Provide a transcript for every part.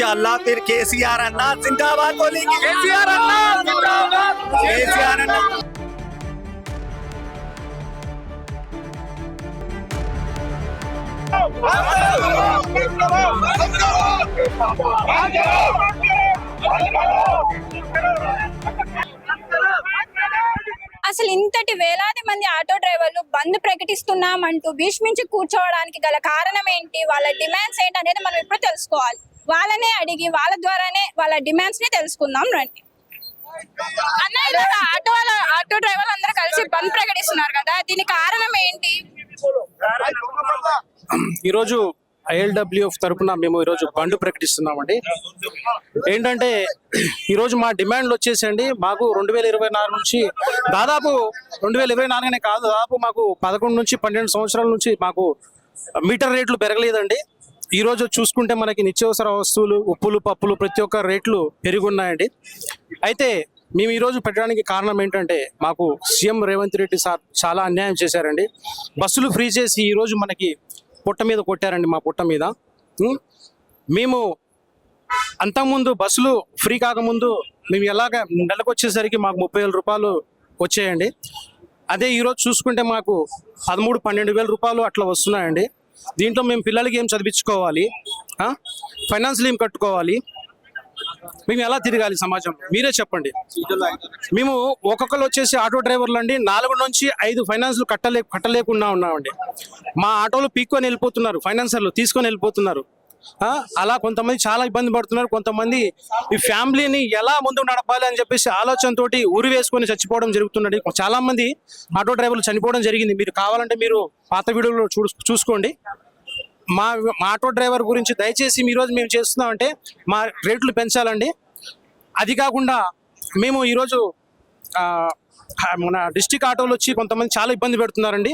ఇన్షాల్లా ఫిర్ కేసీఆర్ అన్నా జిందాబాద్ బోలేంగి కేసీఆర్ అన్నా కేసీఆర్ అన్నా. అసలు ఇంతటి వేలాది మంది ఆటో డ్రైవర్లు బంద్ ప్రకటిస్తున్నామంటూ భీష్మించి కూర్చోవడానికి గల కారణం ఏంటి? వాళ్ళ డిమాండ్స్ ఏంటి అనేది మనం ఇప్పుడు తెలుసుకోవాలి. వాళ్ళనే అడిగి వాళ్ళ ద్వారానే వాళ్ళ డిమాండ్స్ని తెలుసుకుందాం రండి. అన్న ఇవాళ ఆటో వాళ్ళ ఆటో డ్రైవర్లు అందరూ కలిసి బంద్ ప్రకటిస్తున్నారు కదా దీనికి కారణం ఏంటి? ఈరోజు ఐఎల్డబ్ల్యూఎఫ్ తరఫున మేము ఈరోజు బండ్ ప్రకటిస్తున్నామండి. ఏంటంటే ఈరోజు మా డిమాండ్లు వచ్చేసండి మాకు రెండు వేల ఇరవై నాలుగు నుంచి దాదాపు రెండు వేల ఇరవై నాలుగునే కాదు దాదాపు మాకు పదకొండు నుంచి పన్నెండు సంవత్సరాల నుంచి మాకు మీటర్ రేట్లు పెరగలేదండి. ఈరోజు చూసుకుంటే మనకి నిత్యావసర వస్తువులు ఉప్పులు పప్పులు ప్రతి ఒక్క రేట్లు పెరుగున్నాయండి. అయితే మేము ఈరోజు పెట్టడానికి కారణం ఏంటంటే మాకు సీఎం రేవంత్ రెడ్డి సార్ చాలా అన్యాయం చేశారండి. బస్సులు ఫ్రీ చేసి ఈరోజు మనకి పుట్ట మీద కొట్టారండి మా పుట్ట మీద. మేము అంతకుముందు బస్సులు ఫ్రీ కాకముందు మేము ఎలాగ నెలకు వచ్చేసరికి మాకు ముప్పై వేల రూపాయలు వచ్చాయండి. అదే ఈరోజు చూసుకుంటే మాకు పదమూడు పన్నెండు వేల రూపాయలు అట్లా వస్తున్నాయండి. దీంట్లో మేము పిల్లలకి ఏం చదివించుకోవాలి? ఆ? ఫైనాన్స్లు ఏం కట్టుకోవాలి? మేము ఎలా తిరగాలి సమాజం మీరే చెప్పండి. మేము ఒక్కొక్కరు వచ్చేసి ఆటో డ్రైవర్లు అండి. నాలుగు నుంచి ఐదు ఫైనాన్స్లు కట్టలే కట్టలేకుండా ఉన్నామండి. మా ఆటోలు పీక్కొని వెళ్ళిపోతున్నారు ఫైనాన్సర్లు తీసుకొని వెళ్ళిపోతున్నారు. అలా కొంతమంది చాలా ఇబ్బంది పడుతున్నారు. కొంతమంది ఈ ఫ్యామిలీని ఎలా ముందుకు నడపాలి అని చెప్పేసి ఆలోచనతోటి ఉరి వేసుకొని చచ్చిపోవడం జరుగుతున్నది చాలా మంది ఆటో డ్రైవర్లు చనిపోవడం జరిగింది. మీరు కావాలంటే మీరు పాత వీడియోలో చూ చూసుకోండి. మా మా ఆటో డ్రైవర్ గురించి దయచేసి ఈరోజు రోజు మేము చేస్తున్నామంటే మా రేట్లు పెంచాలండి. అది కాకుండా మేము ఈరోజు మన డిస్టిక్ ఆటోలు వచ్చి కొంతమంది చాలా ఇబ్బంది పెడుతున్నారండి.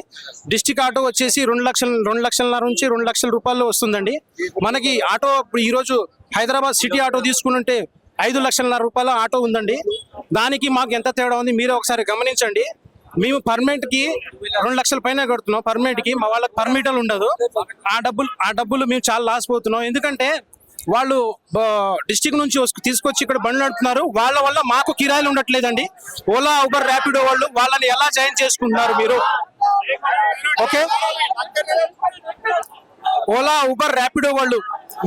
డిస్టిక్ ఆటో వచ్చేసి రెండు లక్షల రెండు లక్షల నుంచి రెండు లక్షల రూపాయలు వస్తుందండి. మనకి ఆటో ఇప్పుడు ఈరోజు హైదరాబాద్ సిటీ ఆటో తీసుకుంటే ఐదు లక్షల రూపాయల ఆటో ఉందండి. దానికి మాకు ఎంత తేడా ఉంది మీరే ఒకసారి గమనించండి. మేము పర్మనెంట్కి రెండు లక్షల పైన కడుతున్నాం పర్మనెంట్కి మా వాళ్ళకి పర్మిటల్ ఉండదు. ఆ డబ్బులు ఆ డబ్బులు మేము చాలా లాస్ పోతున్నాం. ఎందుకంటే వాళ్ళు డిస్టిక్ నుంచి తీసుకొచ్చి ఇక్కడ బండ్లు అంటున్నారు. వాళ్ళ వల్ల మాకు కిరాయిలు ఉండట్లేదండి. ఓలా ఉబర్ ర్యాపిడో వాళ్ళు వాళ్ళని ఎలా జాయిన్ చేసుకుంటున్నారు మీరు? ఓకే? ఓలా ఉబర్ ర్యాపిడో వాళ్ళు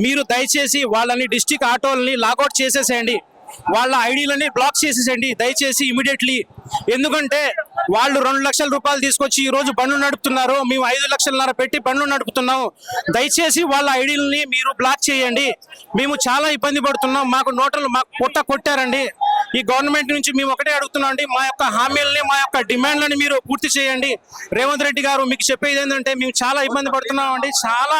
మీరు దయచేసి వాళ్ళని డిస్టిక్ ఆటోలని లాగౌట్ చేసేసేయండి. వాళ్ళ ఐడీలని బ్లాక్ చేసేసేయండి. దయచేసి ఇమీడియట్లీ. ఎందుకంటే వాళ్ళు రెండు లక్షల రూపాయలు తీసుకొచ్చి ఈ రోజు బండ్లు నడుపుతున్నారు. మేము ఐదు లక్షలన్నర పెట్టి బండ్లు నడుపుతున్నాం దయచేసి వాళ్ళ ఐడీలని మీరు బ్లాక్ చేయండి. మేము చాలా ఇబ్బంది పడుతున్నాం. మాకు నోటలు మాకు పొట్ట కొట్టారండి. ఈ గవర్నమెంట్ నుంచి మేము ఒకటే అడుగుతున్నాం అండి మా యొక్క హామీలని మా యొక్క డిమాండ్లని మీరు పూర్తి చేయండి. రేవంత్ రెడ్డి గారు మీకు చెప్పేది ఏంటంటే మేము చాలా ఇబ్బంది పడుతున్నాం అండి. చాలా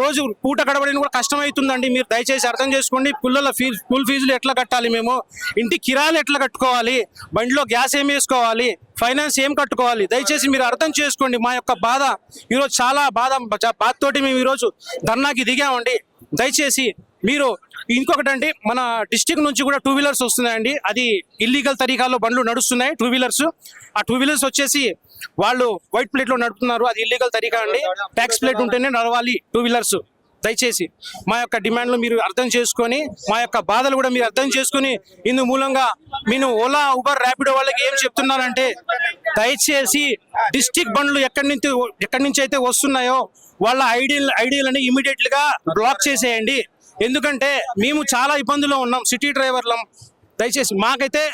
రోజు పూట గడవడానికి కూడా కష్టం అవుతుందండి మీరు దయచేసి అర్థం చేసుకోండి పిల్లల ఫీజు స్కూల్ ఫీజులు ఎట్లా కట్టాలి మేము? ఇంటి కిరాలు ఎట్లా కట్టుకోవాలి? బండిలో గ్యాస్ ఏం వేసుకోవాలి? ఫైనాన్స్ ఏం కట్టుకోవాలి? దయచేసి మీరు అర్థం చేసుకోండి. మా యొక్క బాధ ఈరోజు చాలా బాధ బాధతోటి మేము ఈరోజు ధర్నాకి దిగామండి. దయచేసి మీరు ఇంకొకటి అండి మన డిస్టిక్ నుంచి కూడా టూ వీలర్స్ వస్తున్నాయండి. అది ఇల్లీగల్ తరీకాలో బండ్లు నడుస్తున్నాయి టూ వీలర్స్ ఆ టూ వీలర్స్ వచ్చేసి వాళ్ళు వైట్ ప్లేట్లో నడుపుతున్నారు. అది ఇల్లీగల్ తరీకా అండి. ట్యాక్స్ ప్లేట్ ఉంటేనే నడవాలి టూ వీలర్స్ దయచేసి మా యొక్క డిమాండ్లు మీరు అర్థం చేసుకొని మా యొక్క బాధలు కూడా మీరు అర్థం చేసుకొని ఇందు మూలంగా నేను ఓలా ఉబర్ ర్యాపిడో వాళ్ళకి ఏం చెప్తున్నానంటే దయచేసి డిస్టిక్ బండ్లు ఎక్కడి నుంచి ఎక్కడి నుంచి అయితే వస్తున్నాయో వాళ్ళ ఐడియల్ ఐడీలని అని గా బ్లాక్ చేసేయండి. ఎందుకంటే మేము చాలా ఇబ్బందులో ఉన్నాం సిటీ డ్రైవర్లం. దయచేసి మాకైతే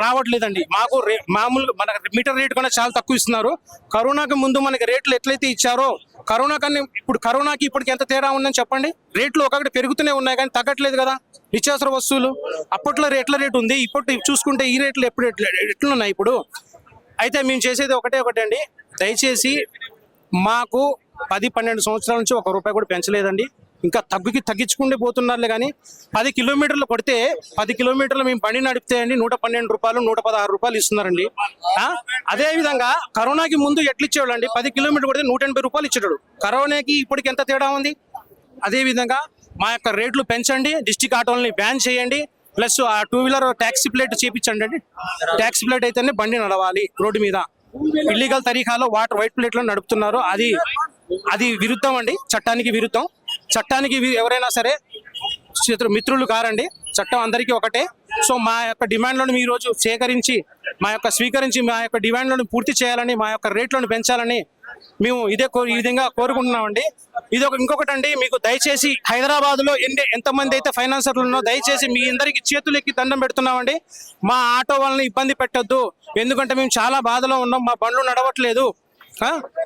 రావట్లేదండి. మాకు రే- మన మీటర్ రేట్ కన్నా చాలా తక్కువ ఇస్తున్నారు. కరోనాకి ముందు మనకి రేట్లు ఎట్లయితే ఇచ్చారో కరోనా కన్నా ఇప్పుడు కరోనాకి ఇప్పటికి ఎంత తేడా ఉందని చెప్పండి? రేట్లు ఒకటి పెరుగుతూనే ఉన్నాయి కానీ తగ్గట్లేదు కదా? నిత్యావసర వస్తువులు అప్పట్లో రేట్ల రేటు ఉంది? ఇప్పుడు చూసుకుంటే ఈ రేట్లు ఎప్పుడు ఎట్లున్నాయి ఇప్పుడు? అయితే మేము చేసేది ఒకటే ఒకటండి దయచేసి మాకు పది పన్నెండు సంవత్సరాల నుంచి ఒక రూపాయి కూడా పెంచలేదండి. ఇంకా తగ్గుకి తగ్గించుకుంటే పోతున్నారులే కానీ పది కిలోమీటర్లు కొడితే పది కిలోమీటర్లు మేము బండి నడిపితే అండి నూట పన్నెండు రూపాయలు నూట పదహారు రూపాయలు ఇస్తున్నారండి. ఆ? అదే విధంగా కరోనాకి ముందు ఎట్లిచ్చేవాళ్ళు అండి? పది కిలోమీటర్లు కొడితే నూట ఎనభై రూపాయలు ఇచ్చేటాడు. కరోనాకి ఇప్పటికి ఎంత తేడా ఉంది? అదే విధంగా మా యొక్క రేట్లు పెంచండి డిస్టిక్ ఆటోలని బ్యాన్ చేయండి ప్లస్ ఆ టూ వీలర్ ట్యాక్సీ ప్లేట్ చేపించండి అండి. ట్యాక్సీ ప్లేట్ అయితేనే బండి నడవాలి రోడ్డు మీద. ఇల్లీగల్ తరీఖాలో వాటర్ వైట్ ప్లేట్లో నడుపుతున్నారు. అది అది విరుద్ధం అండి చట్టానికి విరుద్ధం. చట్టానికి ఎవరైనా సరే మిత్రులు కారండి. చట్టం అందరికీ ఒకటే. సో మా యొక్క డిమాండ్లను మీ రోజు సేకరించి మా యొక్క స్వీకరించి మా యొక్క డిమాండ్లను పూర్తి చేయాలని మా యొక్క రేట్లను పెంచాలని మేము ఇదే కో ఈ విధంగా కోరుకుంటున్నామండి. ఇది ఒక ఇంకొకటి అండి మీకు దయచేసి హైదరాబాద్లో ఎన్ని ఎంతమంది అయితే ఫైనాన్సర్లు ఉన్నో దయచేసి మీ అందరికి చేతులెక్కి దండం పెడుతున్నామండి. మా ఆటో వాళ్ళని ఇబ్బంది పెట్టొద్దు. ఎందుకంటే మేము చాలా బాధలో ఉన్నాం. మా బండ్లు నడవట్లేదు.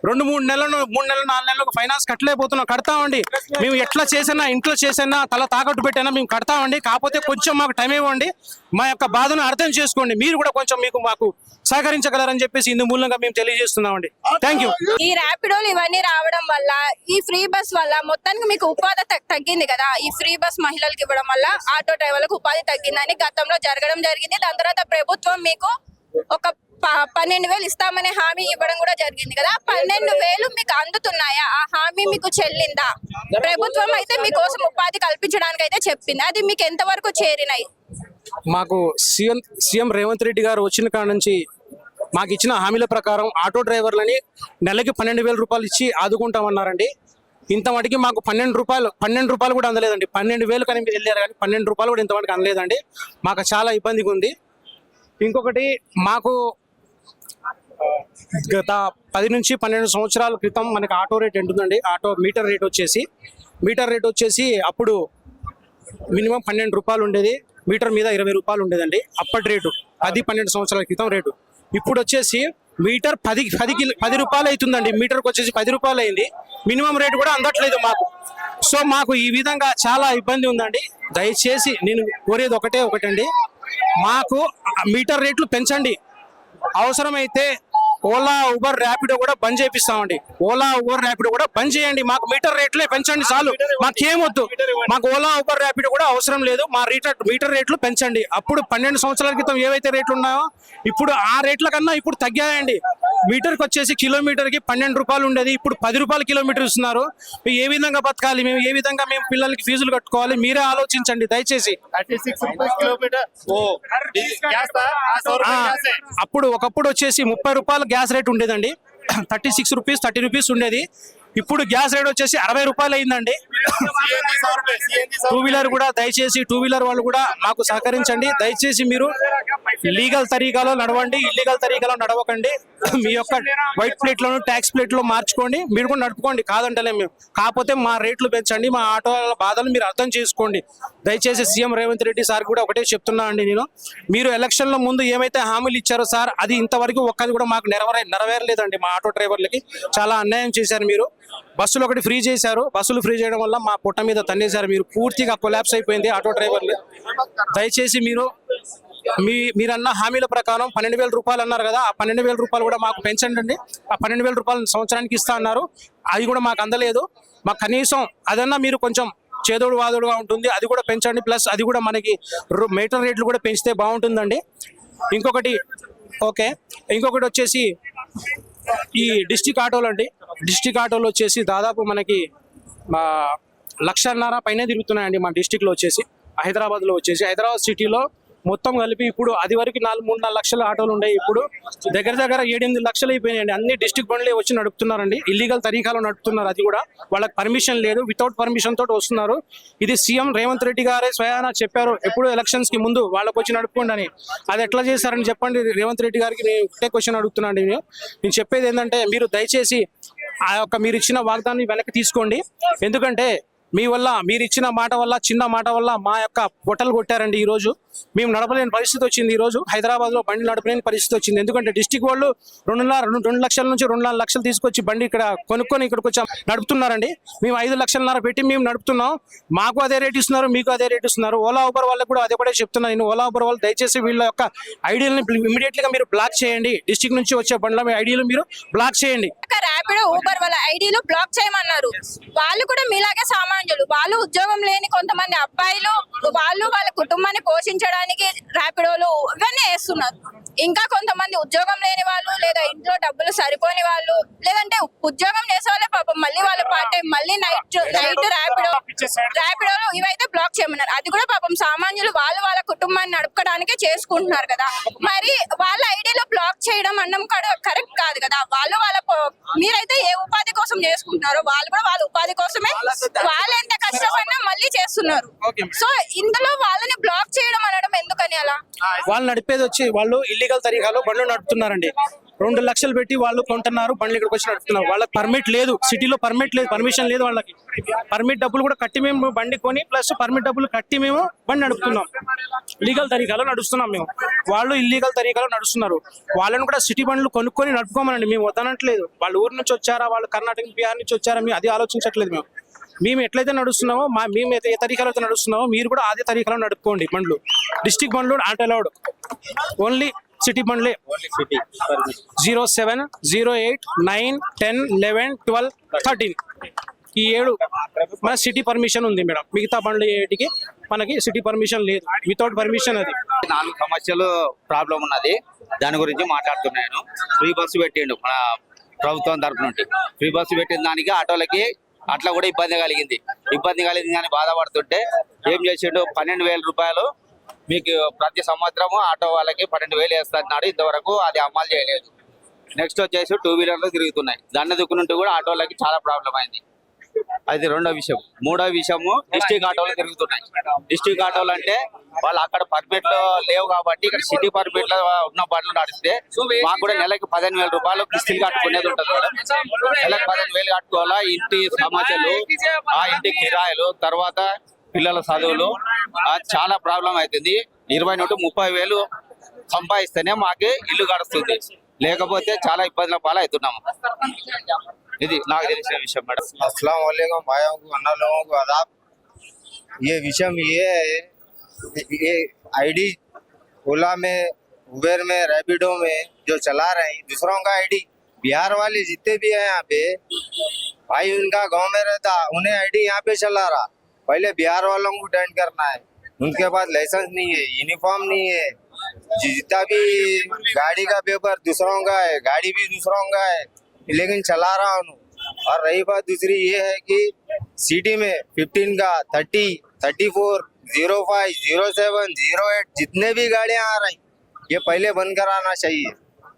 రెండు మూడు నెలలు మూడు నెలలు నాలుగు నెలలకు ఫైనాన్స్ కట్టలేకపోతున్నాం. కడతామండి. మేము ఎట్లా చేసినా ఇంట్లో చేసినా తల తాకట్టు పెట్టినా మేము కడతామండి. కాకపోతే కొంచెం మాకు టైం ఇవ్వండి. మా యొక్క బాధను అర్థం చేసుకోండి. మీరు కూడా కొంచెం మీకు మాకు సహకరించగలరని చెప్పేసి ఇందు మూలంగా మేము తెలియజేస్తున్నామండి. థ్యాంక్ యూ ఈ ర్యాపిడోలు ఇవన్నీ రావడం వల్ల ఈ ఫ్రీ బస్ వల్ల మొత్తానికి మీకు ఉపాధి తగ్గింది కదా. ఈ ఫ్రీ బస్ మహిళలకు ఇవ్వడం వల్ల ఆటో డ్రైవర్లకు ఉపాధి తగ్గిందని గతంలో జరగడం జరిగింది. దాని తర్వాత ప్రభుత్వం మీకు ఒక ప- పన్నెండు వేలు ఇస్తామనే హామీ ఇవ్వడం కూడా జరిగింది కదా. పన్నెండు వేలు మీకు అందుతున్నాయా? ఆ హామీ మీకు చెల్లిందా? ప్రభుత్వం అయితే మీకోసం ఉపాధి కల్పించడానికి అయితే చెప్పింది. అది మీకు ఎంతవరకు చేరినాయి? మాకు సీఎం సీఎం రేవంత్ రెడ్డి గారు వచ్చిన కాడ నుంచి మాకు ఇచ్చిన హామీల ప్రకారం ఆటో డ్రైవర్లని నెలకి పన్నెండు వేల రూపాయలు ఇచ్చి ఆదుకుంటామన్నారండి. ఇంత మటుకి మాకు పన్నెండు రూపాయలు పన్నెండు రూపాయలు కూడా అందలేదండి. పన్నెండు వేలు కనిపి వెళ్ళారు కానీ పన్నెండు రూపాయలు కూడా ఇంతవరకు అందలేదండి. మాకు చాలా ఇబ్బందిగా ఉంది ఇంకొకటి మాకు గత పది నుంచి పన్నెండు సంవత్సరాల క్రితం మనకి ఆటో రేట్ ఉంటుందండి ఆటో మీటర్ రేట్ వచ్చేసి మీటర్ రేట్ వచ్చేసి అప్పుడు మినిమం పన్నెండు రూపాయలు ఉండేది. మీటర్ మీద ఇరవై రూపాయలు ఉండేదండి. అప్పటి రేటు పది పన్నెండు సంవత్సరాల క్రితం రేటు. ఇప్పుడు వచ్చేసి మీటర్ పది పది కిలో పది రూపాయలు అవుతుందండి. మీటర్కి వచ్చేసి పది రూపాయలు అయింది. మినిమం రేటు కూడా అందట్లేదు మాకు. సో మాకు ఈ విధంగా చాలా ఇబ్బంది ఉందండి. దయచేసి నేను కోరేది ఒకటే ఒకటండి. మాకు మీటర్ రేట్లు పెంచండి. అవసరమైతే ఓలా ఉబర్ ర్యాపిడో కూడా బంద్ చేపిస్తామండి. ఓలా ఉబర్ ర్యాపిడో కూడా బంద్ చేయండి. మాకు మీటర్ రేట్లే పెంచండి చాలు. మాకేమొద్దు. మాకు ఓలా ఉబర్ ర్యాపిడో కూడా అవసరం లేదు. మా రీటర్ మీటర్ రేట్లు పెంచండి. అప్పుడు పన్నెండు సంవత్సరాల క్రితం ఏవైతే రేట్లు ఉన్నాయో ఇప్పుడు ఆ రేట్ల కన్నా ఇప్పుడు తగ్గాయండి. మీటర్కి వచ్చేసి కిలోమీటర్కి పన్నెండు రూపాయలు ఉండేది. ఇప్పుడు పది రూపాయలు కిలోమీటర్ ఇస్తున్నారు. ఏ విధంగా బతకాలి? మేము ఏ విధంగా మేము పిల్లలకి ఫీజులు కట్టుకోవాలి? మీరే ఆలోచించండి దయచేసి. అప్పుడు ఒకప్పుడు వచ్చేసి ముప్పై రూపాయలు గ్యాస్ రేట్ ఉండేదండి. Thirty six rupees thirty rupees ఉండేది. ఇప్పుడు గ్యాస్ రేట్ వచ్చేసి అరవై రూపాయలు అయిందండి. టూ వీలర్ కూడా దయచేసి టూ వీలర్ వాళ్ళు కూడా మాకు సహకరించండి. దయచేసి మీరు లీగల్ తరీకాలో నడవండి ఇల్లీగల్ తరీకాలో నడవకండి. మీ యొక్క వైట్ ప్లేట్ లోను ట్యాక్స్ ప్లేట్లో మార్చుకోండి. మీరు కూడా నడుపుకోండి కాదంటలే మేము. కాకపోతే మా రేట్లు పెంచండి మా ఆటో బాధలు మీరు అర్థం చేసుకోండి. దయచేసి సీఎం రేవంత్ రెడ్డి సార్ కూడా ఒకటే చెప్తున్నా అండి నేను. మీరు ఎలక్షన్లో ముందు ఏమైతే హామీలు ఇచ్చారో సార్ అది ఇంతవరకు ఒక్కది కూడా మాకు నెరవేర నెరవేరలేదండి మా ఆటో డ్రైవర్లకి. చాలా అన్యాయం చేశారు మీరు. బస్సులు ఒకటి ఫ్రీ చేశారు. బస్సులు ఫ్రీ చేయడం వల్ల మా పొట్ట మీద తన్నేశారు మీరు. పూర్తిగా కొలాప్స్ అయిపోయింది ఆటో డ్రైవర్లు. దయచేసి మీరు మీ మీరన్న హామీల ప్రకారం పన్నెండు వేల రూపాయలు అన్నారు కదా ఆ పన్నెండు వేల రూపాయలు కూడా మాకు పెంచండి ఆ పన్నెండు వేల రూపాయలు సంవత్సరానికి ఇస్తా అన్నారు. అది కూడా మాకు అందలేదు. మాకు కనీసం అదన్నా మీరు కొంచెం చేదోడు వాదోడుగా ఉంటుంది అది కూడా పెంచండి. ప్లస్ అది కూడా మనకి రు- మీటర్ రేట్లు కూడా పెంచితే బాగుంటుందండి. ఇంకొకటి ఓకే. ఇంకొకటి వచ్చేసి ఈ డిస్టిక్ ఆటోలు అండి. డిస్టిక్ ఆటోలు వచ్చేసి దాదాపు మనకి మా లక్షన్నర పైన తిరుగుతున్నాయండి మా డిస్టిక్లో వచ్చేసి హైదరాబాద్లో వచ్చేసి. హైదరాబాద్ సిటీలో మొత్తం కలిపి ఇప్పుడు అది వరకు నాలుగు మూడు నాలుగు లక్షల ఆటోలు ఉన్నాయి ఇప్పుడు. దగ్గర దగ్గర ఏడెనిమిది లక్షలు అయిపోయినాయండి. అన్ని డిస్టిక్ బండ్లే వచ్చి నడుపుతున్నారండి. ఇల్లీగల్ తరీకాలో నడుపుతున్నారు అది కూడా. వాళ్ళకి పర్మిషన్ లేదు. వితౌట్ పర్మిషన్ తోటి వస్తున్నారు. ఇది సీఎం రేవంత్ రెడ్డి గారే స్వయాన చెప్పారు. ఎప్పుడు ఎలక్షన్స్కి ముందు వాళ్ళకి వచ్చి నడుపుకోండి అని. అది ఎట్లా చేశారని చెప్పండి. రేవంత్ రెడ్డి గారికి నేను ఒకటే క్వశ్చన్ అడుగుతున్నాను నేను నేను చెప్పేది ఏంటంటే మీరు దయచేసి ఆ యొక్క మీరు ఇచ్చిన వాగ్దాన్ని వెనక్కి తీసుకోండి. ఎందుకంటే మీ వల్ల మీరు ఇచ్చిన మాట వల్ల చిన్న మాట వల్ల మా యొక్క పొట్టలు కొట్టారండి ఈ రోజు మేము నడపలేని పరిస్థితి వచ్చింది ఈరోజు. హైదరాబాద్లో బండి నడపలేని పరిస్థితి వచ్చింది. ఎందుకంటే డిస్టిక్ వాళ్ళు రెండున్నర రెండు రెండు లక్షల నుంచి రెండు నాలుగు లక్షలు తీసుకొచ్చి బండి ఇక్కడ కొనుక్కొని ఇక్కడికి వచ్చి నడుపుతున్నారండి. మేము ఐదు లక్షలన్నర పెట్టి మేము నడుపుతున్నాం. మాకు అదే రేట్ ఇస్తున్నారు మీకు అదే రేట్ ఇస్తున్నారు. ఓలా ఊబర్ వాళ్ళకి కూడా అదే కూడా చెప్తున్నాను నేను. ఓలా ఊబర్ వాళ్ళు దయచేసి వీళ్ళ యొక్క ఐడియాలని ఇమీడియట్గా మీరు బ్లాక్ చేయండి. డిస్టిక్ నుంచి వచ్చే బండ్ల మీ ఐడియాలు మీరు బ్లాక్ చేయండి. ర్యాపిడో ఊబర్ వాళ్ళ ఐడీలు బ్లాక్ చేయమన్నారు. వాళ్ళు కూడా మీలాగే సామాన్యులు వాళ్ళు ఉద్యోగం లేని కొంతమంది అబ్బాయిలు వాళ్ళు వాళ్ళ కుటుంబాన్ని పోషించడానికి ర్యాపిడోలు ఇవన్నీ వేస్తున్నారు ఇంకా కొంతమంది ఉద్యోగం లేని వాళ్ళు లేదా ఇంట్లో డబ్బులు సరిపోని వాళ్ళు లేదంటే ఉద్యోగం చేసే వాళ్ళే పాపం మళ్ళీ వాళ్ళ పార్ట్ టైం మళ్ళీ నైట్ నైట్ ర్యాపిడో ర్యాపిడోలు ఇవైతే బ్లాక్ చేయమన్నారు. అది కూడా పాపం సామాన్యులు వాళ్ళు వాళ్ళ కుటుంబాన్ని నడుపుకోవడానికే చేసుకుంటున్నారు కదా. మరి వాళ్ళ ఐడీలో బ్లాక్ చేయడం అన్నం కరెక్ట్ కాదు కదా. వాళ్ళు వాళ్ళ మీరైతే ఏ ఉపాధి కోసం చేసుకుంటున్నారో వాళ్ళు కూడా వాళ్ళ ఉపాధి కోసమే వాళ్ళు ఎంత కష్టపడినా మళ్ళీ చేస్తున్నారు. సో ఇందులో వాళ్ళని బ్లాక్ చేయడం అనడం ఎందుకని అలా? వాళ్ళు నడిపేది వచ్చి వాళ్ళు ఇల్లీగల్ తరీకాలో బండ్లు నడుపుతున్నారండి. రెండు లక్షలు పెట్టి వాళ్ళు కొంటున్నారు బండ్లు ఇక్కడికి వచ్చి నడుపుతున్నారు. వాళ్ళకి పర్మిట్ లేదు. సిటీలో పర్మిట్ లేదు పర్మిషన్ లేదు వాళ్ళకి. పర్మిట్ డబ్బులు కూడా కట్టి మేము బండి కొని ప్లస్ పర్మిట్ డబ్బులు కట్టి మేము బండి నడుపుతున్నాం. లీగల్ తరీకాలో నడుస్తున్నాం మేము. వాళ్ళు ఇల్లీగల్ తరీకాలో నడుస్తున్నారు. వాళ్ళని కూడా సిటీ బండ్లు కొనుక్కొని నడుపుకోమనండి. మేము వద్దనట్లేదు. వాళ్ళ ఊరు నుంచి వచ్చారా? వాళ్ళు కర్ణాటక బీహార్ నుంచి వచ్చారా? మేము అది ఆలోచించట్లేదు మేము. మేము ఎట్లయితే నడుస్తున్నామో మా మేము ఏ తరీకాలో అయితే నడుస్తున్నామో మీరు కూడా అదే తరీకాలో నడుపుకోండి బండ్లు. డిస్టిక్ బండ్లు not allowed only city బండ్లే. Zero seven zero eight nine ten eleven twelve thirteen ఈ ఏడు మన సిటీ పర్మిషన్ ఉంది మేడం. మిగతా బండ్లు ఏటికి మనకి సిటీ పర్మిషన్ లేదు. వితౌట్ పర్మిషన్ అది. నాలుగు సమస్యలు ప్రాబ్లం ఉన్నది. దాని గురించి మాట్లాడుతున్నాను. ఫ్రీ బస్సు పెట్టిండు మన ప్రభుత్వం తరపు నుండి. ఫ్రీ బస్సు పెట్టిన దానికి ఆటోలకి అట్లా కూడా ఇబ్బంది కలిగింది. ఇబ్బంది కలిగింది అని బాధపడుతుంటే ఏం చేసిండు? పన్నెండు వేల రూపాయలు మీకు ప్రతి సంవత్సరము ఆటో వాళ్ళకి పన్నెండు వేలు వేస్తున్నాడు. ఇంతవరకు అది అమలు చేయలేదు. నెక్స్ట్ వచ్చేసి టూ వీలర్లు తిరుగుతున్నాయి. దండ దుక్కునుంటూ కూడా ఆటోలకి చాలా ప్రాబ్లం అయింది. అది రెండో విషయం. మూడో విషయము డిస్టిక్ ఆటోలు తిరుగుతున్నాయి. డిస్టిక్ ఆటోలు అంటే వాళ్ళు అక్కడ పర్మిట్లో లేవు కాబట్టి ఇక్కడ సిటీ పర్మిట్లో ఉన్న బండ్లు నడిస్తే మాకు కూడా నెలకి పదిహేను వేల రూపాయలు కిస్తులు కట్టుకునేది ఉంటుంది నెలకు పదిహేను వేలు కట్టుకోవాలా? ఇంటి సమస్యలు ఆ ఇంటి కిరాయలు తర్వాత పిల్లల చదువులు చాలా ప్రాబ్లం అవుతుంది ఇరవై నుండి ముప్పై వేలు సంపాదిస్తేనే మాకు ఇల్లు గడుస్తుంది. లేకపోతే చాలా ఇబ్బందుల పాలవుతున్నాము. ఇది నాకు తెలిసిన విషయం మేడం अस्सलाम वालेकुम भाइयों को अन्ना लोगों को आदाब ये विषय ये है ये आईडी ओला में उबेर में रैपिडो में जो चला रहे हैं दूसरों का आईडी बिहार वाले जितने भी हैं यहाँ पे भाई उनका गांव में रहता उन्हें आईडी यहाँ पे चला रहा पहले बिहार वालों को अटेंड करना है उनके पास लाइसेंस नहीं है यूनिफॉर्म नहीं है जितना भी गाड़ी का पेपर दूसरों का है गाड़ी भी दूसरों का है लेकिन चला रहा हूँ। और रही बात दूसरी ये है कि सिटी में 15 का 30 34 05 07 08 जितने भी गाड़ियाँ आ रही, ये पहले बंद कराना चाहिए।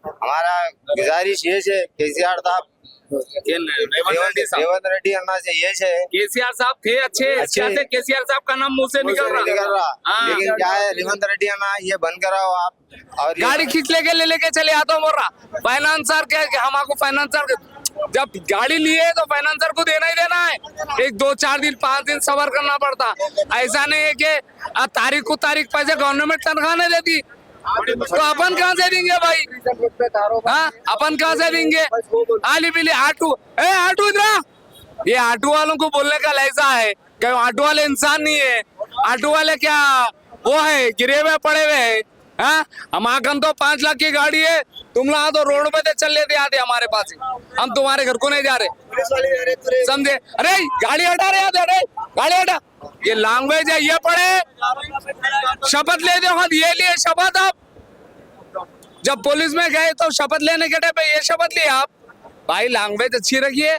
हमारा गुजारिश ये है केसीआर साहब रेवंत रेड्डी अन्ना से ये है केसीआर साहब थे अच्छे अच्छे। केसीआर साहब का नाम मुँह से निकल रहा? निकल रहा। हाँ। लेकिन क्या है रेवंत रेड्डी अन्ना ये बंद कराओ आप। और गाड़ी खींच लेके ले लेके चले आता बोल रहा। फाइनेंसर कि हमको फाइनेंसर जब गाड़ी लिए तो फाइनेंसर को देना ही देना है। एक दो चार दिन पाँच दिन सबर करना पड़ता। ऐसा नहीं है कि तारीख को तारीख पैसे गवर्नमेंट तनख्वाह नहीं देती। तो अपन कहाँ से देंगे भाई? हाँ अपन कहाँ से देंगे? आली बिली आटू। ए, आटू इधर ये आटू वालों को बोलने का लहजा है। क्यों आटू वाले इंसान नहीं है। आटू वाले क्या? वो है, गिरे हुए, पड़े हुए हैं। हाँ? हमारे तो पाँच लाख की गाड़ी है। तुम लोग तो रोड पे तो चल लेते आते हमारे पास हम तुम्हारे घर को नहीं जा रहे। समझे? अरे गाड़ी हटा रहे आते अरे गाड़ी हटा। ये लैंग्वेज है ये पढ़े। शपथ लेते हो ये लिए शपथ आप। जब पुलिस में गए तो शपथ लेने के टाइम पे ये शपथ लिए आप। भाई लैंग्वेज अच्छी रखिए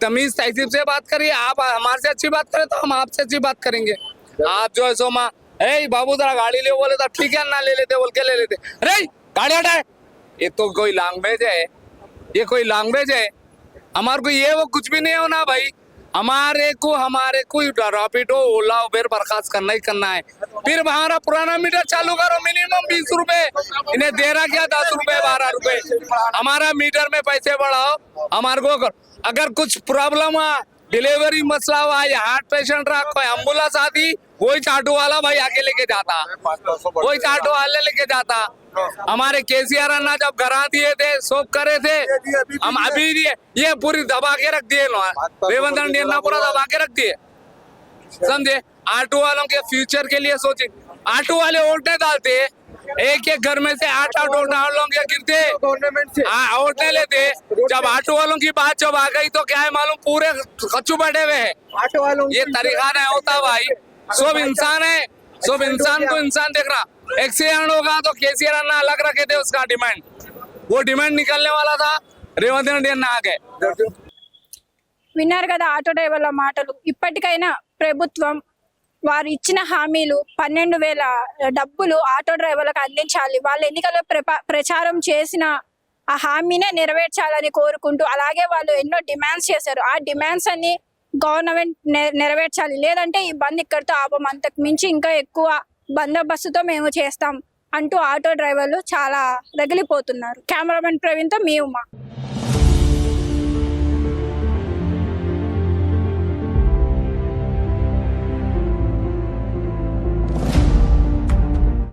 तमीज तहसीब से बात करिए। आप हमारे से अच्छी बात करें तो हम आपसे अच्छी बात करेंगे। आप जो है सो माँ ए बाबू जरा गाड़ी ले बोले तो ठीक है ना ले लेते बोल के ले लेते. अरे गाड़ी हटाए ये तो कोई लैंग्वेज है ये कोई लैंग्वेज है हमारे को ये वो कुछ भी नहीं होना भाई. हमारे को हमारे को रैपिडो ओला उबेर बर्खास्त करना ही करना है. फिर हमारा पुराना मीटर चालू करो मिनिमम बीस रुपए. इन्हें दे रहा क्या दस रुपए बारह रुपए? हमारा मीटर में पैसे बढ़ाओ हमारे को अगर, अगर कुछ प्रॉब्लम हुआ डिलीवरी मसला हुआ या हार्ट पेशेंट रहा कोई एंबुलेंस आती कोई चाटू वाला भाई आके लेके जाता। वही चाटो वाले लेके जाता। हमारे केसीआर अन्ना जब घरा दिए थे सोप करे थे हम अभी दिए ये पूरी दबा के रख दिए ना रेवंत अन्ना पूरा दबा के रख दिए। समझे? ऑटो वालों के फ्यूचर के लिए सोचे। ऑटो वाले उल्टे डालते। एक एक घर में से आठ आठ ऑटो के गिरते हाँ ओटने लेते जब ऑटो वालों की बात जब आ गई तो क्या है मालूम पूरे खच्चू बैठे हुए हैं ये तरीका नहीं होता भाई सब इंसान है सब इंसान को इंसान देख रहा एक्सीडेंट होगा तो केसीआर अन्ना अलग रखे थे उसका डिमांड वो डिमांड निकलने वाला था रेवंत रेड्डी अन्ना आ गए విన్నారు కదా ఆటో డ్రైవర్ల మాటలు ఇప్పటికైనా ప్రభుత్వం వారు ఇచ్చిన హామీలు పన్నెండు వేల డబ్బులు ఆటో డ్రైవర్లకు అందించాలి. వాళ్ళు ఎన్నికల్లో ప్రప- ప్రచారం చేసిన ఆ హామీనే నెరవేర్చాలని కోరుకుంటూ అలాగే వాళ్ళు ఎన్నో డిమాండ్స్ చేశారు. ఆ డిమాండ్స్ అన్ని గవర్నమెంట్ నెరవేర్చాలి. లేదంటే ఈ బంద్ ఇక్కడితో ఆపం. అంతకు మించి ఇంకా ఎక్కువ బందోబస్తుతో మేము చేస్తాం అంటూ ఆటో డ్రైవర్లు చాలా రగిలిపోతున్నారు. కెమెరామెన్ ప్రవీణ్తో మీ ఉమా.